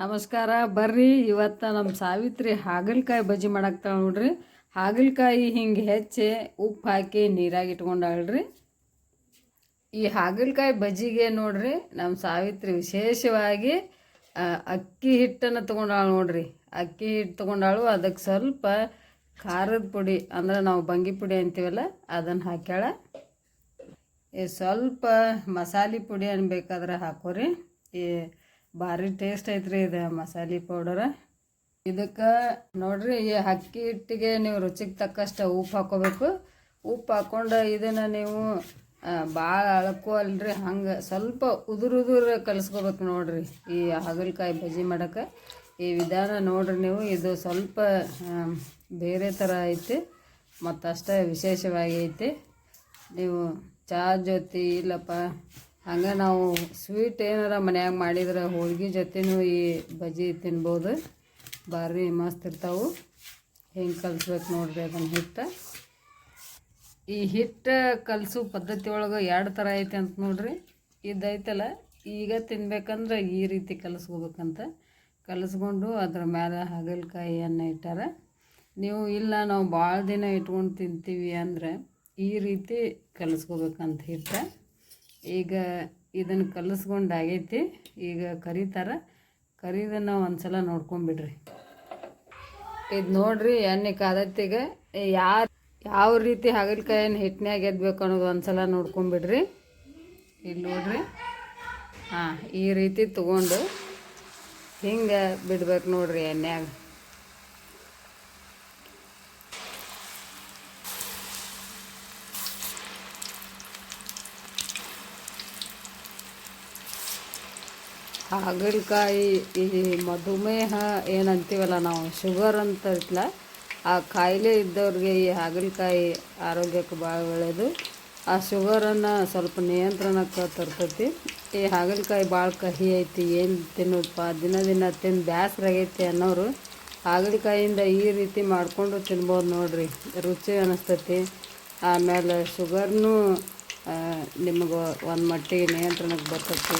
ನಮಸ್ಕಾರ, ಬರ್ರಿ. ಇವತ್ತು ನಮ್ಮ ಸಾವಿತ್ರಿ ಹಾಗಲಕಾಯಿ ಬಜ್ಜಿ ಮಾಡಾಕ್ತಾಳೆ ನೋಡ್ರಿ. ಹಾಗಲಕಾಯಿ ಹಿಂಗೆ ಹೆಚ್ಚಿ, ಉಪ್ಪು ಹಾಕಿ ನೀರಾಗಿ ಇಟ್ಕೊಂಡಾಳ್ರಿ. ಈ ಹಾಗಲಕಾಯಿ ಬಜ್ಜಿಗೆ ನೋಡ್ರಿ ನಮ್ಮ ಸಾವಿತ್ರಿ ವಿಶೇಷವಾಗಿ ಅಕ್ಕಿ ಹಿಟ್ಟನ್ನು ತೊಗೊಂಡಾಳು ನೋಡ್ರಿ. ಅಕ್ಕಿ ಹಿಟ್ಟು ತೊಗೊಂಡಾಳು ಅದಕ್ಕೆ ಸ್ವಲ್ಪ ಖಾರದ ಪುಡಿ, ಅಂದ್ರೆ ನಾವು ಬಂಗಿ ಪುಡಿ ಅಂತೀವಲ್ಲ ಅದನ್ನು ಹಾಕ್ಯಾಳ. ಸ್ವಲ್ಪ ಮಸಾಲೆ ಪುಡಿ ಅನ್ಬೇಕಾದ್ರೆ ಹಾಕೋರಿ. ಈ ಭಾರಿ ಟೇಸ್ಟ್ ಐತ್ರಿ ಇದು ಮಸಾಲೆ ಪೌಡರ್ ಇದಕ್ಕೆ ನೋಡ್ರಿ ಈ ಅಕ್ಕಿ ಹಿಟ್ಟಿಗೆ ನೀವು ರುಚಿಗೆ ತಕ್ಕಷ್ಟು ಉಪ್ಪು ಹಾಕೋಬೇಕು. ಉಪ್ಪು ಹಾಕ್ಕೊಂಡು ಇದನ್ನು ನೀವು ಭಾಳ ಅಳಕು ಅಲ್ರಿ. ಹಂಗೆ ಸ್ವಲ್ಪ ಉದುರು ಉದುರು ಕಲಿಸ್ಕೋಬೇಕು ನೋಡ್ರಿ ಈ ಹಾಗಲಕಾಯಿ ಬಜ್ಜಿ ಮಾಡೋಕ್ಕೆ ಈ ವಿಧಾನ ನೋಡ್ರಿ ನೀವು, ಇದು ಸ್ವಲ್ಪ ಬೇರೆ ಥರ ಐತಿ ಮತ್ತು ಅಷ್ಟೇ ವಿಶೇಷವಾಗಿ ಐತಿ. ನೀವು ಚಾ ಜೊತೆ ಇಲ್ಲಪ್ಪ ಹಂಗೆ ನಾವು ಸ್ವೀಟ್ ಏನಾರ ಮನ್ಯಾಗ ಮಾಡಿದ್ರೆ ಹೋಳ್ಗೆ ಜೊತೆನೂ ಈ ಬಜ್ಜಿ ತಿನ್ಬೋದು. ಭಾರಿ ಮಸ್ತ್ ಇರ್ತಾವೆ. ಹೆಂಗೆ ಕಲಿಸ್ಬೇಕು ನೋಡ್ರಿ ಅದನ್ನು ಹಿಟ್ಟು. ಈ ಹಿಟ್ಟು ಕಲಸು ಪದ್ಧತಿ ಒಳಗೆ ಎರಡು ಥರ ಐತೆ ಅಂತ ನೋಡ್ರಿ. ಇದೈತಲ್ಲ ಈಗ ತಿನ್ಬೇಕಂದ್ರೆ ಈ ರೀತಿ ಕಲಿಸ್ಕೋಬೇಕಂತ. ಕಲಸ್ಕೊಂಡು ಅದ್ರ ಮೇಲೆ ಹಾಗಲಕಾಯಿಯನ್ನು ಇಟ್ಟಾರ. ನೀವು ಇಲ್ಲ ನಾವು ಭಾಳ ದಿನ ಇಟ್ಕೊಂಡು ತಿಂತೀವಿ ಅಂದರೆ ಈ ರೀತಿ ಕಲಿಸ್ಕೋಬೇಕಂತ ಹಿಟ್ಟು. ಈಗ ಇದನ್ನು ಕಲಿಸ್ಕೊಂಡು ಆಗೈತಿ ಈಗ ಕರಿತಾರ. ಒಂದು ಒಂದ್ಸಲ ನೋಡ್ಕೊಂಬಿಡ್ರಿ. ಇದು ನೋಡ್ರಿ ಎಣ್ಣೆ ಕಾದತ್ತಿಗೆ ಯಾರು ಯಾವ ರೀತಿ ಹಾಗಲಕಾಯಿನ ಹಿಟ್ಟಿನಾಗ ಎದ್ಬೇಕು ಅನ್ನೋದು ಒಂದ್ಸಲ ನೋಡ್ಕೊಂಬಿಡ್ರಿ. ಇಲ್ಲಿ ನೋಡ್ರಿ. ಹಾಂ, ಈ ರೀತಿ ತಗೊಂಡು ಹಿಂಗೆ ಬಿಡ್ಬೇಕು ನೋಡ್ರಿ ಎಣ್ಣೆಯಾಗ. ಹಾಗಲಕಾಯಿ, ಈ ಮಧುಮೇಹ ಏನಂತೀವಲ್ಲ ನಾವು, ಶುಗರ್ ಅಂತ ಇರ್ತಲ್ಲ ಆ ಕಾಯಿಲೆ ಇದ್ದವ್ರಿಗೆ ಈ ಹಾಗಲಕಾಯಿ ಆರೋಗ್ಯಕ್ಕೆ ಭಾಳ ಒಳ್ಳೆಯದು ಆ ಶುಗರನ್ನು ಸ್ವಲ್ಪ ನಿಯಂತ್ರಣಕ್ಕೆ ತರ್ತೈತಿ. ಈ ಹಾಗಲಕಾಯಿ ಭಾಳ ಕಹಿ ಐತಿ, ಏನು ತಿನ್ನೋದಪ್ಪ ದಿನ ದಿನ ತಿಂದು ಬ್ಯಾಸ್ರಾಗೈತಿ ಅನ್ನೋರು ಹಾಗಲಕಾಯಿಂದ ಈ ರೀತಿ ಮಾಡಿಕೊಂಡು ತಿನ್ಬೋದು ನೋಡಿರಿ, ರುಚಿ ಅನ್ನಿಸ್ತೈತಿ ಆಮೇಲೆ ಶುಗರ್ನೂ ನಿಮಗೆ ಒಂದು ಮಟ್ಟಿಗೆ ನಿಯಂತ್ರಣಕ್ಕೆ ಬರ್ತೈತಿ.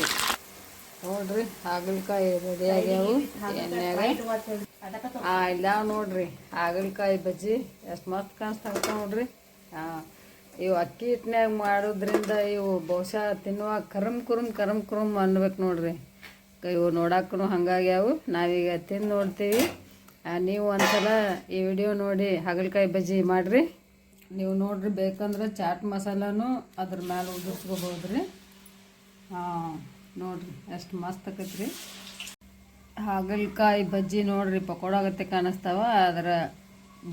ನೋಡ್ರಿ ಹಾಗಲಕಾಯಿ ರೆಡಿ ಆಗ್ಯಾವು. ಎಣ್ಣೆಯಾಗ. ಆ ಇಲ್ಲಾವ ನೋಡ್ರಿ ಹಾಗಲಕಾಯಿ ಬಜ್ಜಿ ಎಷ್ಟು ಮಸ್ತ್ ಕಾಣಿಸ್ತಾವ ನೋಡ್ರಿ. ಹಾಂ ಇವು ಅಕ್ಕಿ ಹಿಟ್ಟಿನ್ಯಾಗ ಮಾಡೋದ್ರಿಂದ ಇವು ಬಹುಶಃ ತಿನ್ನುವ ಕರಮ್ ಕುರುಮ್ ಕರಮ್ ಕುರುಮ್ ಅನ್ಬೇಕು ನೋಡ್ರಿ. ಇವು ನೋಡಕ್ಕೂ ಹಂಗಾಗ್ಯಾವು. ನಾವೀಗ ತಿಂದು ನೋಡ್ತೀವಿ. ನೀವು ಒಂದ್ಸಲ ಈ ವಿಡಿಯೋ ನೋಡಿ ಹಾಗಲಕಾಯಿ ಬಜ್ಜಿ ಮಾಡಿರಿ. ನೀವು ನೋಡ್ರಿ ಬೇಕಂದ್ರೆ ಚಾಟ್ ಮಸಾಲನೂ ಅದ್ರ ಮೇಲೆ ಉದುರ್ಸ್ಕೋಬೋದ್ರಿ. ಹಾಂ ನೋಡ್ರಿ, ಎಷ್ಟು ಮಸ್ತ್ ಆಕೈತ್ರಿ. ಹಾಗಲಕಾಯಿ ಬಜ್ಜಿ ನೋಡ್ರಿ ಪಕೋಡಾಗತ್ತೆ ಕಾಣಿಸ್ತಾವ. ಅದರ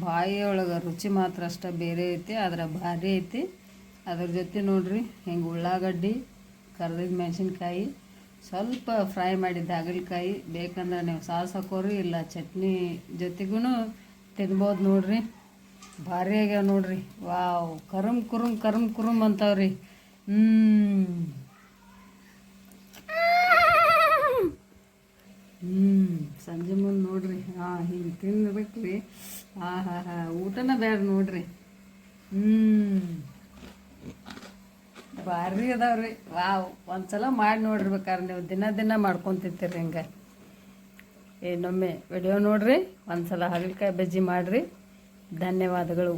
ಬಾಯಿಯೊಳಗೆ ರುಚಿ ಮಾತ್ರ ಅಷ್ಟ ಬೇರೆ ಐತಿ ಅದರ ಭಾರಿ ಐತಿ. ಅದ್ರ ಜೊತೆ ನೋಡ್ರಿ, ಹಿಂಗೆ ಉಳ್ಳಾಗಡ್ಡಿ, ಕರ್ದಿದ ಮೆಣಸಿನ್ಕಾಯಿ, ಸ್ವಲ್ಪ ಫ್ರೈ ಮಾಡಿದ ಹಾಗಲಕಾಯಿ. ಬೇಕಂದ್ರೆ ನೀವು ಸಾಸ್ ಹಾಕೋರಿ ಇಲ್ಲ ಚಟ್ನಿ ಜೊತೆಗೂ ತಿನ್ಬೋದು ನೋಡ್ರಿ. ಭಾರಿ ಆಗ್ಯಾವ ನೋಡ್ರಿ. ವಾವ್, ಕರುಮ್ ಕುರುಮ್ ಕರುಮ್ ಕುರುಮ್ ಅಂತಾವ್ರಿ. ಹ್ಞೂ ಸಂಜೆ ಮುಂದೆ ನೋಡ್ರಿ. ಹಾಂ ಹಿಂಗೆ ತಿನ್ಬೇಕ್ರಿ ಹಾ ಹಾ ಹಾ, ಊಟನ ಬೇಡ ನೋಡ್ರಿ. ಹ್ಞೂ ಭಾರಿ ಅದಾವ್ರಿ. ವಾವ್, ಒಂದ್ಸಲ ಮಾಡಿ ನೋಡಿರ್ಬೇಕಾರೆ ನೀವು ದಿನ ದಿನ ಮಾಡ್ಕೊತಿರ್ತೀರಿ ಹಿಂಗೆ. ಏನೊಮ್ಮೆ ವಿಡಿಯೋ ನೋಡ್ರಿ, ಒಂದ್ಸಲ ಹಾಗಲಕಾಯಿ ಬಜ್ಜಿ ಮಾಡಿರಿ. ಧನ್ಯವಾದಗಳು.